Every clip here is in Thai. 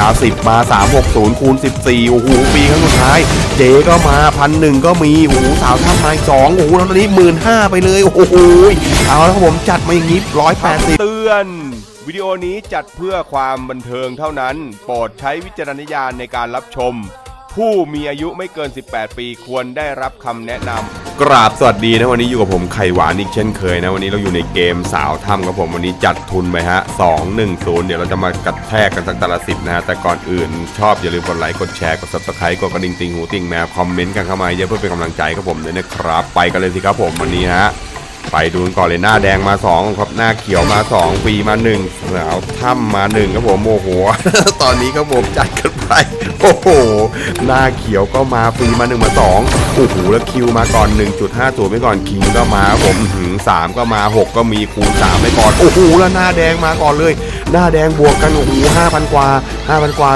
ดาสิบมาสามหกศูนย์คูณสิบสี่โอ้โห ปีครั้งสุดท้าย เจก็มาพันหนึ่งก็มี โอ้โห สาวท่าไม้สองโอ้โหแล้วตอนนี้หมื่นห้าไปเลย โอ้โห เอาแล้วผมจัดมาอย่างนี้ร้อยแปดสิบเตือน วิดีโอนี้จัดเพื่อความบันเทิงเท่านั้น โปรดใช้วิจารณญาณในการรับชม ผู้มีอายุไม่เกิน 18 ปีควรได้รับคำแนะนำกราบสวัสดีนะวันนี้อยู่กับผมไข่หวานอีกเช่นเคยนะวันนี้เราอยู่ในเกมสาวถ้ำครับผมวันนี้จัดทุนไปฮะ2 1 0 เดี๋ยวเราจะมากระแทกกันสักตละสิบนะฮะแต่ก่อนอื่นชอบอย่าลืมกดไลค์กดแชร์กด subscribe กดกระดิ่งติงหูติงแมวคอมเมนต์กันเข้ามาเยอะเพื่อเป็นกำลังใจครับผมด้วยนะครับไปกันเลยสิครับผมวันนี้ฮะ ไปดูกันก่อนเลยหน้าแดงมา2ครับหน้าเขียวมา2ปีมา1สาวถ้ำมา1ครับผมโมโห ตอนนี้ครับผมจัดกันไปโอ้โหหน้าเขียวก็มาฟรีมา1มา2โอ้โหแล้วคิวมาก่อน 1.50ไปก่อนคิงก็มาครับผมหืมก็มา 6 ก็มีคูณ3ไปก่อนโอ้โหแล้วหน้าแดงมาก่อนเลย หน้าแดงบวกกันโอ้โห5,000 กว่า 5,000 กว่า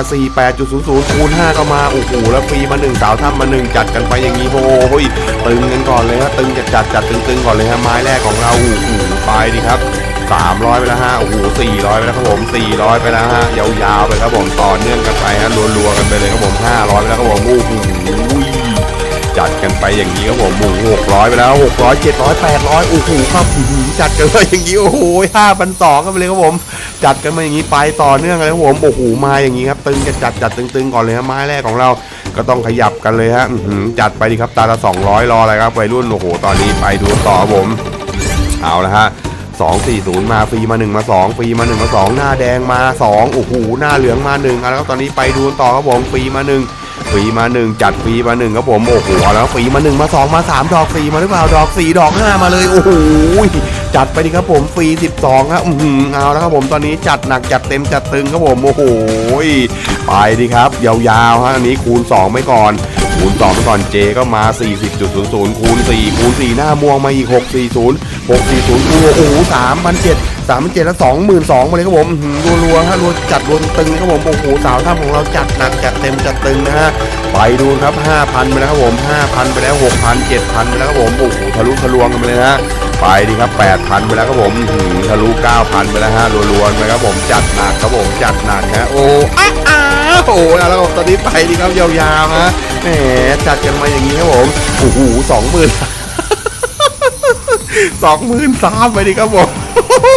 48.00 คูณ 5 ก็มา โอ้โห แล้วฟรีมา 1 สาวถ้ำมา 1 จัดกันไปอย่างนี้โอ้ยตึงกันก่อนเลยฮะตึงจัดจัดจัดตึงๆก่อนเลยฮะไม้แรกของเราโอ้โหไปดิครับ300 ไปแล้วฮะ โอ้โห 400 ไปแล้วครับผม 400 ไปแล้วฮะ ยาวๆ ไปครับผม ต่อเนื่องกันไปฮะ รัวๆ กันไปเลยครับผม 500 ไปแล้วครับผม โอ้โห จัดกันไปอย่างนี้ครับผมหมู600ไปแล้ว600 700 800โอ้โหครับอื้อหือจัดกันไปอย่างนี้โอ้โห5,200กันไปเลยครับผมจัดกันมาอย่างนี้ไปต่อเนื่องเลยครับผมโอ้โหมาอย่างนี้ครับตึงจะจัดจัดตึงๆก่อนเลยฮะไม้แรกของเราก็ต้องขยับกันเลยฮะจัดไปดีครับตาละสองร้อออะไรครับวัยรุ่นโอ้โหตอนนี้ไปดูต่อครับผมเอาละฮะ 240 มาฟรีมา 1 มา 2 ฟรีมา 1 มา 2 หน้าแดงมา 2 โอ้โห หน้าเหลืองมา1เอาแล้วครับตอนนี้ไปดูต่อครับผมฟรีมา 1 ฟรีมา 1 จัดฟรีมา 1 ครับผม โอ้โหแล้วฟรีมา 1 มา 2 มา 3 ดอกฟรีมาหรือเปล่า ดอก 4 ดอก 5 มาเลย โอ้โห จัดไปดิครับผม ฟรี 12ครับอือหือเอาแล้วครับผม ตอนนี้จัดหนักจัดเต็มจัดตึงครับผม โอ้โห ไปดิครับ ยาวๆฮะอันนี้คูณ 2 ไปก่อน คูณ2ไปก่อนเจก็มา 40.00 คูณ 4 คูณ 4 หน้าม่วงมาอีก 640 640คูณโอ้โห3,700 3,700แล้ว22,000มาเลยครับผมรัวๆฮะรัวจัดรัวตึงครับผมโอ้โหสาวท่าของเราจัดหนักจัดเต็มจัดตึงนะฮะไปดูครับ5,000ไปแล้วครับผม5,000ไปแล้ว6,000 7,000ไปแล้วครับผมโอ้โหทะลุทะลวงกันไปเลยนะฮะไปดีครับ8,000ไปแล้วครับผมทะลุ9,000ไปแล้วฮะรัวๆไปครับผมจัดหนักครับผมจัดหนักฮะโอ้อ้อ้า โอ้โหแล้วตอนนี้ไปดีครับยาวๆฮะแหมจัดกันมาอย่างนี้ครับผมโอ้โหสองหมื่นสองหมื่นสามไปดิครับผม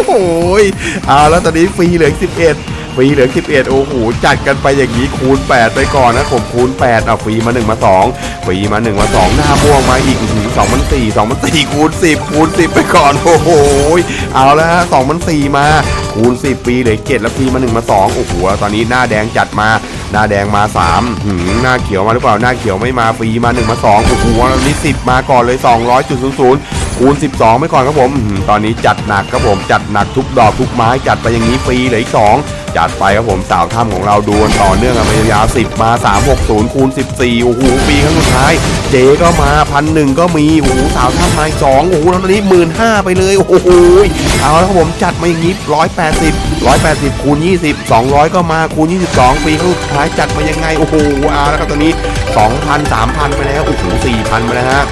โอ้ยเอาแล้วตอนนี้ฟรีเหลือสิบเอ็ด ฟรีเหลือสิบเอ็ดโอ้โหจัดกันไปอย่างนี้คูณแปดไปก่อนนะผมคูณแปดเอาฟรีมาหนึ่งมาสองฟรีมาหนึ่งมาสองหน้าม่วงมาอีกสองพันสี่สองพันสี่คูณสิบคูณสิบไปก่อนโอ้โหเอาแล้วฮะสองพันสี่มาคูณสิบฟรีเหลือเจ็ดแล้วฟรีมาหนึ่งมาสองโอ้โหตอนนี้หน้าแดงจัดมาหน้าแดงมา3หืมหน้าเขียวมาหรือเปล่าหน้าเขียวไม่มาฟรีมา1มา2โอ้โหตอนนี้ 10 มาก่อนเลย 200.00คูณ 12 ไปก่อนครับผม ตอนนี้จัดหนักครับผม จัดหนักทุกดอกทุกไม้ จัดไปอย่างนี้ฟรีเหลืออีก2 จัดไปครับผมสาวถ้ำของเราดูต่อเนื่องกันไปยาวๆ10 มา 360 คูณ 14 โอ้โหฟรีครั้งสุดท้าย เจก็มาพันหนึ่งก็มี โอ้โหสาวถ้ำม้สองโอ้โหแล้วตอนนี้หมื่นห้าไปเลย โอ้โหเอาแล้วครับผมจัดมาอย่างนี้ 180 180 คูณ 20 200 ก็มาคูณ 22ฟรีครั้งสุดท้ายจัดมายังไง โอ้โหเอาแล้วครับตอนนี้ 2,000 3,000 ไปแล้ว โอ้โห4,000 ไปแล้วฮะ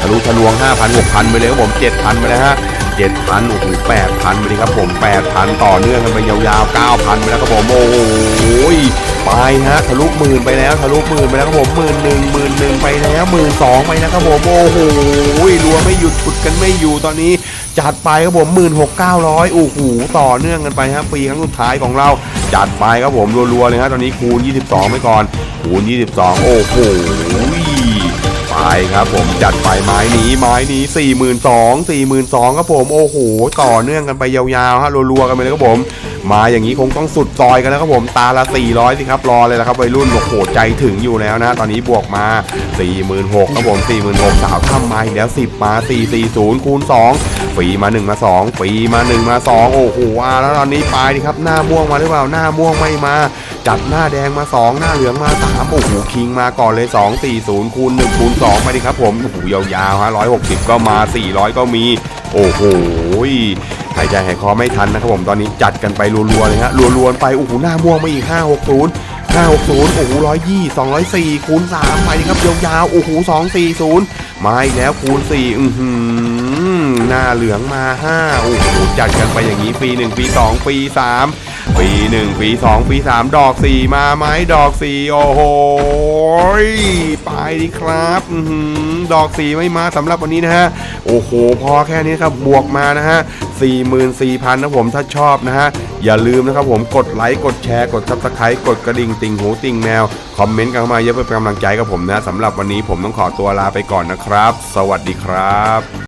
ทะลุทะลวง 5,000 6,000 ไปเลยครับผม 7,000 ไปแล้วฮะ 7,000โอ้โห8,000 ไปเลยครับผม 8,000 ต่อเนื่องกันไปยาวๆ 9,000 ไปแล้วครับผม โอ้โหไปฮะ ทะลุหมื่นไปแล้ว ทะลุหมื่นไปแล้วครับผมหมื่นหนึ่งหมื่นหนึ่งไปแล้วหมื่นสองไปแล้วครับผม โอ้โหรัวไม่หยุดฉุดกันไม่อยู่ตอนนี้จัดไปครับผมหมื่นหกเก้าร้อยโอ้โหต่อเนื่องกันไปฮะปีครั้งสุดท้ายของเราจัดไปครับผมรัวๆเลยฮะตอนนี้คูณ 22 ไปก่อน คูณ 22 โอ้โห ไปครับผมจัดไปไม้นี้ไม้นี้สี่หมื่นสองสี่หมื่นสองครับผมโอ้โหต่อเนื่องกันไปยาวๆฮะรัวๆกันไปเลยครับผม มาอย่างนี้คงต้องสุดซอยกันแล้วครับผมตาละ 400 สิครับรอเลยละครับวัยรุ่นโอ้โหใจถึงอยู่แล้วนะ ตอนนี้บวกมา 46,000ครับผม46,000สาวทำมาอีกแล้ว 10 มา 440 คูณ 2 ฟรีมา 1 มา 2 ฟรีมา 1 มา 2 โอ้โหอ่าแล้วตอนนี้ไปดิครับหน้าม่วงมาหรือเปล่าหน้าม่วงไม่มา จัดหน้าแดงมา 2 หน้าเหลืองมา3โอ้โหคิงมาก่อนเลย 2 40คูณ1คูณ2ไปดิครับผมโอ้โหยาวๆฮะ160 ก็มา 400 ก็มี โอ้โหหายใจหายคอไม่ทันนะครับผมตอนนี้จัดกันไปรัวๆเลยฮะรัวๆไปโอ้โหหน้าม่วงมาอีก 560 560โอ้โห120 204คูณ3ไปดิครับยาวๆโอ้โห240มาอีกแล้วคูณ4อือหือหน้าเหลืองมา 5 โอ้โหจัดกันไปอย่างนี้ปี 1 ปี 2 ปี 3 ปีหนึ่งปีสองปีสามดอกสี่มาไหมดอกสี่โอ้โหไปดีครับอดอกสี่ไม่มาสำหรับวันนี้นะฮะ โอ้โห พอแค่นี้ครับบวกมานะฮะ44,000นะผมถ้าชอบนะฮะ อย่าลืมนะครับผมกดไลค์กดแชร์กดซับสไครต์กดกระดิ่งติ่งหูติ่งแมว คอมเมนต์กันเข้ามาเยอะเพื่อเป็นกำลังใจกับผมนะสำหรับวันนี้ผมต้องขอตัวลาไปก่อนนะครับ สวัสดีครับ